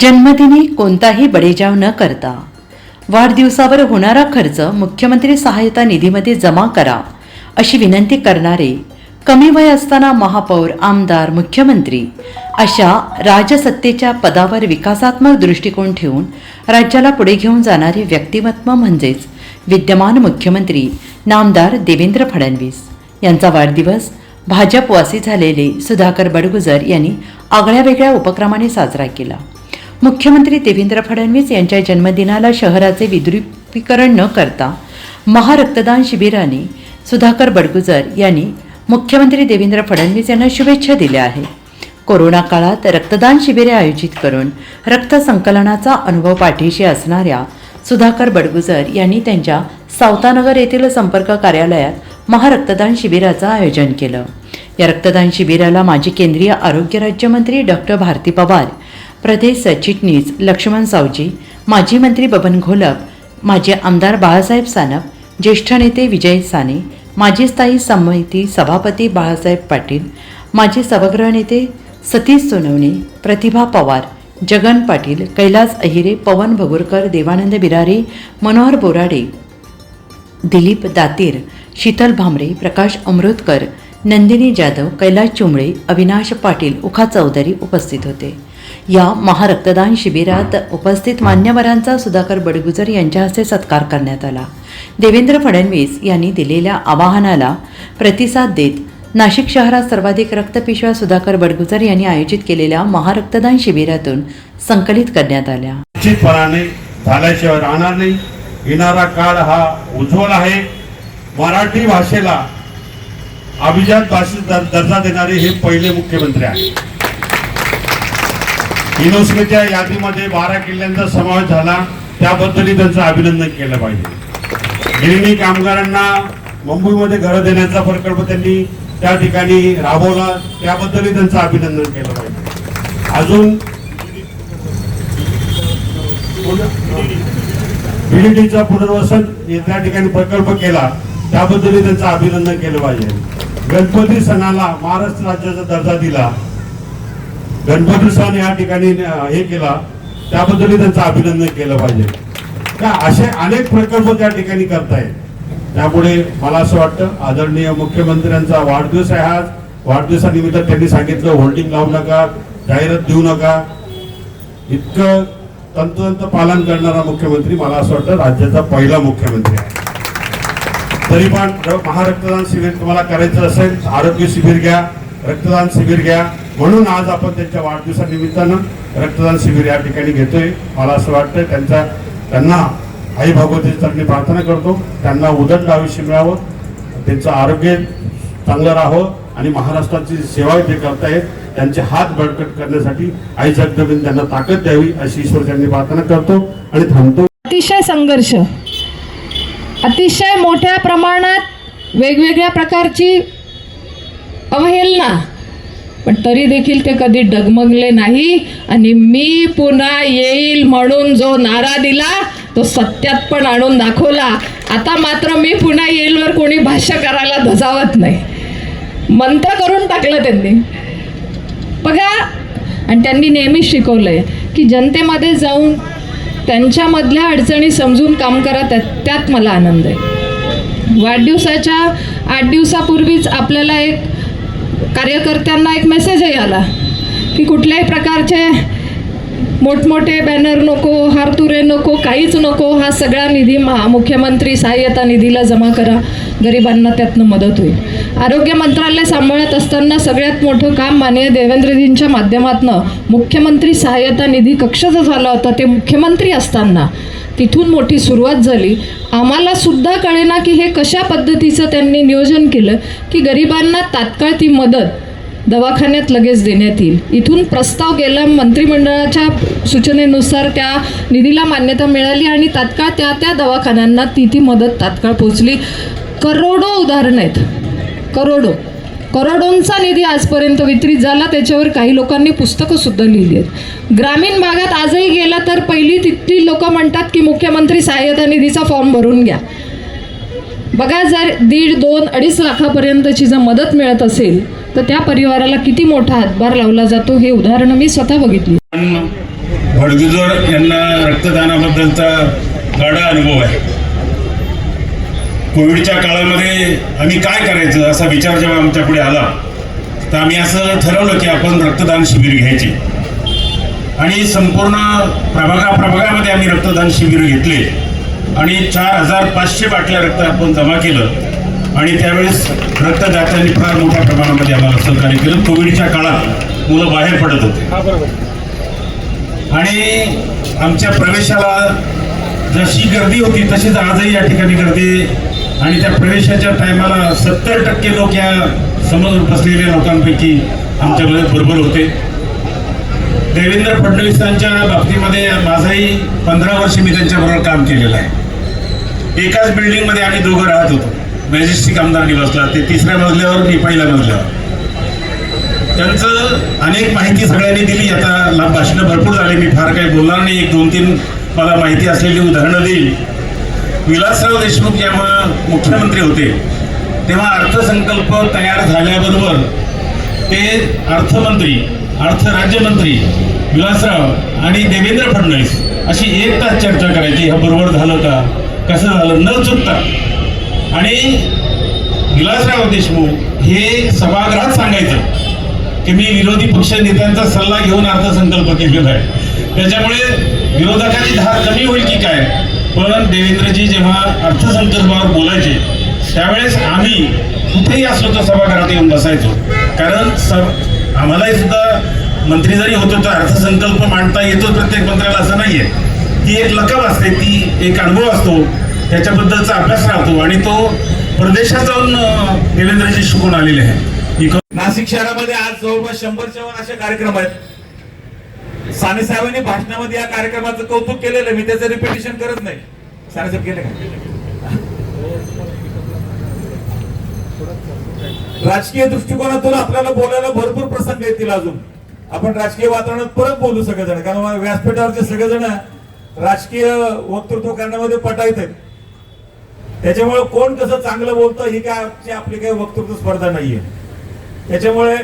जन्मदिनी कोणताही बडेजाव न करता. वाढदिवसावर होणारा खर्च मुख्यमंत्री सहायता निधीमध्ये जमा करा अशी विनंती करणारे कमी वय असताना महापौर आमदार मुख्यमंत्री अशा राजसत्तेच्या पदावर विकासात्मक दृष्टिकोन ठेवून राज्याला पुढे घेऊन जाणारे व्यक्तिमत्व म्हणजेच विद्यमान मुख्यमंत्री नामदार देवेंद्र फडणवीस. यांचा वाढदिवस भाजपवासी झालेले सुधाकर बडगुजर यांनी आगळ्या वेगळ्या उपक्रमाने साजरा केला. मुख्यमंत्री देवेंद्र फडणवीस यांच्या जन्मदिनाला शहराचे विद्रुपीकरण न करता महारक्तदान शिबिराने सुधाकर बडगुजर यांनी मुख्यमंत्री देवेंद्र फडणवीस यांना शुभेच्छा दिल्या आहे कोरोना काळात रक्तदान शिबिरे आयोजित करून रक्त संकलनाचा अनुभव पाठीशी असणाऱ्या सुधाकर बडगुजर यांनी त्यांच्या सावतानगर येथील संपर्क कार्यालयात महारक्तदान शिबिराचं आयोजन केलं. या रक्तदान शिबिराला माजी केंद्रीय आरोग्य राज्यमंत्री डॉक्टर भारती पवार प्रदेश सरचिटणीस लक्ष्मण सावजी माजी मंत्री बबन घोलप माजी आमदार बाळासाहेब सानप ज्येष्ठ नेते विजय साने माजी स्थायी समिती सभापती बाळासाहेब पाटील माजी सभागृह नेते सतीश सोनवणे प्रतिभा पवार जगन पाटील कैलास अहिरे पवन भगुरकर देवानंद बिरारे मनोहर बोराडे दिलीप दातीर शीतल भामरे प्रकाश अमृतकर नंदिनी जाधव कैलास चुंबळे अविनाश पाटील उखा चौधरी उपस्थित होते. या महारक्तदान शिबिरात उपस्थित मान्यवरांचा सुधाकर बडगुजर यांच्या हस्ते सत्कार करण्यात आला. देवेंद्र फडणवीस यांनी दिलेल्या आवाहनाला प्रतिसाद देत नाशिक शहरात सर्वाधिक रक्तपिशव्या सुधाकर बडगुजर यांनी आयोजित केलेल्या महारक्तदान शिबिरातून संकलित करण्यात आल्या. निश्चितपणाने झाल्याशिवाय राहणार नाही. येणारा काळ हा उज्ज्वल आहे. मराठी भाषेला अभिजात भाषेत दर्जा देणारे हे पहिले मुख्यमंत्री आहेत. युनेस्कोच्या यादीमध्ये बारा किल्ल्यांचा समावेश झाला. त्याबद्दलही त्यांचं अभिनंदन केलं पाहिजे. गिरणी कामगारांना मुंबईमध्ये घरं देण्याचा प्रकल्प त्यांनी त्या ठिकाणी राबवला. त्याबद्दलही त्यांचं अभिनंदन केलं पाहिजे. अजून बीडीटीचा पुनर्वसन त्या ठिकाणी प्रकल्प केला. त्याबद्दलही त्यांचं अभिनंदन केलं पाहिजे. गणपती सणाला महाराष्ट्र राज्याचा दर्जा दिला. गणपती सण या ठिकाणी हे केला त्याबद्दलही त्यांचं अभिनंदन केलं पाहिजे. का असे अनेक प्रकल्प त्या ठिकाणी करतायत त्यामुळे मला असं वाटतं आदरणीय मुख्यमंत्र्यांचा वाढदिवस आहे आज. वाढदिवसानिमित्त त्यांनी सांगितलं होल्डिंग लावू नका जाहिरात देऊ नका. इतकं तंतोतंत पालन करणारा मुख्यमंत्री मला असं वाटतं राज्याचा पहिला मुख्यमंत्री आहे. तरी पण महारक्तदान शिबिर तुम्हाला करायचं असेल आरोग्य शिबिर घ्या रक्तदान शिबिर घ्या. म्हणून आज आपण त्यांच्या वाढदिवसानिमित्तानं रक्तदान शिबिर या ठिकाणी घेतोय. मला असं वाटतं त्यांचा त्यांना आई भगवतीची चरणी प्रार्थना करतो. त्यांना उदंड आयुष्य मिळावं. त्यांचं आरोग्य चांगलं राहावं आणि महाराष्ट्राची सेवा जे करतायत. त्यांचे हात बळकट करण्यासाठी आई जगदबीन त्यांना ताकद द्यावी अशी ईश्वर त्यांनी प्रार्थना करतो आणि थांबतो. अतिशय संघर्ष. अतिशय मोठ्या प्रमाणात वेगवेगळ्या प्रकारची अवहेलना पण तरी देखील ते कधी डगमगले नाही. आणि मी पुन्हा येईल म्हणून जो नारा दिला तो सत्यात पण आणून दाखवला. आता मात्र मी पुन्हा येईलवर कोणी भाष्य करायला धजावत नाही. मंत्र करून टाकलं त्यांनी. बघा आणि त्यांनी नेहमीच आहे की जनतेमध्ये जाऊन त्यांच्यामधल्या अडचणी समजून काम करा त्यात त्यात मला आनंद आहे. वाढदिवसाच्या आठ दिवसापूर्वीच आपल्याला एक कार्यकर्त्यांना एक मेसेजही आला की कुठल्याही प्रकारचे मोठमोठे बॅनर नको हारतुरे नको काहीच नको हा सगळा निधी महा मुख्यमंत्री सहाय्यता निधीला जमा करा. गरिबांना त्यातनं मदत होईल. आरोग्य मंत्रालय सांभाळत असताना सगळ्यात मोठं काम माननीय देवेंद्रजींच्या माध्यमातनं मुख्यमंत्री सहाय्यता निधी कक्षाचा झाला होता. ते मुख्यमंत्री असताना तिथून मोठी सुरुवात झाली. आम्हालासुद्धा कळेना की हे कशा पद्धतीचं त्यांनी नियोजन केलं की गरिबांना तात्काळ ती मदत दवाखान्यात लगेच देण्यात येईल. इथून प्रस्ताव गेला मंत्रिमंडळाच्या सूचनेनुसार त्या निधीला मान्यता मिळाली आणि तात्काळ त्या त्या दवाखान्यांना ती ती मदत तात्काळ पोचली करोडो उदाहरणं आहेत. करोडो. करोडोंचा निधी आजपर्यंत वितरित झाला. त्याच्यावर काही लोकांनी पुस्तकंसुद्धा लिहिली आहेत. ग्रामीण भागात आजही गेला तर पहिली तिथली लोकं म्हणतात की मुख्यमंत्री सहाय्यता निधीचा फॉर्म भरून घ्या. बघा जर दीड दोन अडीच लाखापर्यंतची जर मदत मिळत असेल तर त्या परिवाराला किती मोठा हातभार लावला जातो हे उदाहरणं मी स्वतः बघितली. भडगुजर यांना रक्तदानाबद्दलचा गाडा अनुभव आहे. कोविडच्या काळामध्ये आम्ही काय करायचं असा विचार जेव्हा आमच्या पुढे आला तर आम्ही असं ठरवलं की आपण रक्तदान शिबिर घ्यायचे. आणि संपूर्ण प्रभागा प्रभागामध्ये आम्ही रक्तदान शिबिर घेतले. आणि चार हजार पाचशे बाटल्या रक्त आपण जमा केलं. आणि त्यावेळेस रक्तदात्यांनी फार मोठ्या प्रमाणामध्ये आम्हाला सहकार्य केलं. कोविडच्या काळात मुलं बाहेर पडत होते. आणि आमच्या प्रवेशाला जशी गर्दी होती तशीच आजही या ठिकाणी गर्दी आणि त्या प्रवेशाच्या टायमाला सत्तर टक्के लोक या समोर बसलेल्या लोकांपैकी आमच्या बरोबर होते. देवेंद्र फडणवीसांच्या बाबतीमध्ये माझाही पंधरा वर्ष मी त्यांच्याबरोबर काम केलेलं आहे. एकाच बिल्डिंगमध्ये आम्ही दोघं राहत होतो. मॅजेस्टिक आमदार निवासला. ते तिसऱ्या मजल्यावर मी पहिल्या मजल्यावर. त्यांचं अनेक माहिती सगळ्यांनी दिली. आता भाषणं भरपूर झाले. मी फार काही बोलणार नाही. एक दोन तीन मला माहिती असलेली उदाहरणं देईल. विलासराव देशमुख जेव्हा मुख्यमंत्री होते तेव्हा अर्थसंकल्प तयार झाल्याबरोबर ते अर्थमंत्री अर्थ राज्यमंत्री विलासराव आणि देवेंद्र फडणवीस अशी एक तास चर्चा करायची. ह्या बरोबर झालं का? कसं झालं? न चुकता. आणि विलासराव देशमुख हे सभागृहात सांगायचं की मी विरोधी पक्ष नेत्यांचा सल्ला घेऊन अर्थसंकल्प केलेला आहे. त्याच्यामुळे विरोधकाची धार कमी होईल की काय? पण देवेंद्रजी जेव्हा अर्थसंकल्पावर बोलायचे त्यावेळेस आम्ही कुठेही असलो तर सभागृहात येऊन बसायचो. कारण सब आम्हालाही सुद्धा मंत्री जरी होतो तर अर्थसंकल्प मांडता येतो प्रत्येक मंत्र्याला असं नाहीये. ती एक लकब असते ती एक अनुभव असतो त्याच्याबद्दलचा अभ्यास राहतो आणि तो परदेशात जाऊन देवेंद्रजी शिकून आलेले आहे नाशिक शहरामध्ये आज जवळपास शंभरच्या वर असे कार्यक्रम आहेत. साने साहेबांनी भाषणामध्ये या कार्यक्रमाचं कौतुक केलेलं मी त्याचं रिपिटेशन करत नाही. साने साहेब केले का? राजकीय दृष्टिकोनातून आपल्याला बोलायला भरपूर प्रसंग येतील अजून. आपण राजकीय वातावरणात परत बोलू सगळेजण. कारण व्यासपीठावरचे सगळेजण राजकीय वक्तृत्व करण्यामध्ये पटायत आहेत. त्याच्यामुळे कोण कसं चांगलं बोलतं ही काय आपली काही वक्तृत्व स्पर्धा नाहीये. त्याच्यामुळे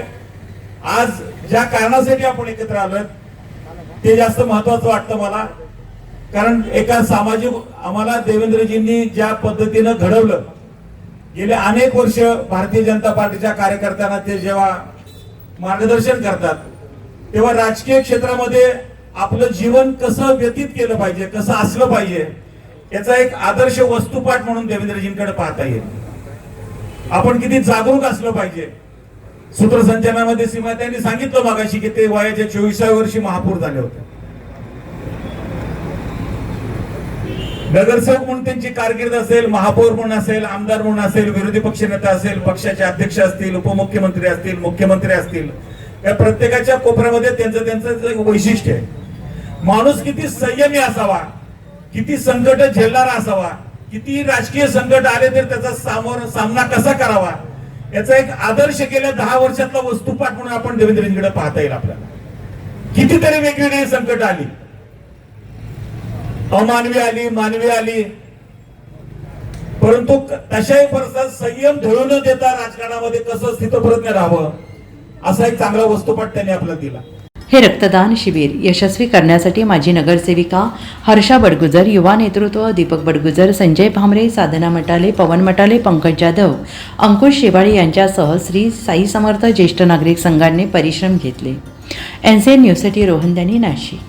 आज ज्या कारणासाठी आपण एकत्र आलोय ते जास्त महत्वाचं वाटतं मला. कारण एका सामाजिक आम्हाला देवेंद्रजींनी ज्या पद्धतीनं घडवलं गेले अनेक वर्ष भारतीय जनता पार्टीच्या कार्यकर्त्यांना ते जेव्हा मार्गदर्शन करतात तेव्हा राजकीय क्षेत्रामध्ये आपलं जीवन कसं व्यतीत केलं पाहिजे कसं असलं पाहिजे याचा एक आदर्श वस्तुपाठ म्हणून देवेंद्रजींकडे पाहता येईल. आपण किती जागरूक असलं पाहिजे सूत्रसंचलनामध्ये सीमा त्यांनी सांगितलं मागाशी की ते वयाच्या चोवीसाव्या वर्षी महापौर झाले होते. नगरसेवक म्हणून त्यांची कारकीर्द असेल महापौर म्हणून असेल आमदार म्हणून असेल विरोधी पक्षनेता असेल पक्षाचे अध्यक्ष असतील उपमुख्यमंत्री असतील मुख्यमंत्री असतील या प्रत्येकाच्या कोपऱ्यामध्ये त्यांचं त्यांचं एक वैशिष्ट्य आहे. माणूस किती संयमी असावा किती संकट झेलणारा असावा किती राजकीय संकट आले तर त्याचा सामोर सामना कसा करावा याचा एक आदर्श गेल्या दहा वर्षातला वस्तुपाठ म्हणून आपण देवेंद्रजींकडे पाहता येईल आपल्याला. कितीतरी वेगवेगळी संकट आली. अमानवी आली मानवी आली. परंतु तशाही परिसरात संयम धळून न देता राजकारणामध्ये कसं स्थितप्रज्ञ राहावं असा एक चांगला वस्तुपाठ त्यांनी आपल्याला दिला. हे रक्तदान शिबिर यशस्वी करण्यासाठी माजी नगरसेविका हर्षा बडगुजर युवा नेतृत्व दीपक बडगुजर संजय भामरे साधना मटाले पवन मटाले पंकज जाधव अंकुश शेवाळे यांच्यासह श्री साई समर्थ ज्येष्ठ नागरिक संघाने परिश्रम घेतले. एनसीएन न्यूजसाठी रोहन त्यांनी नाशिक.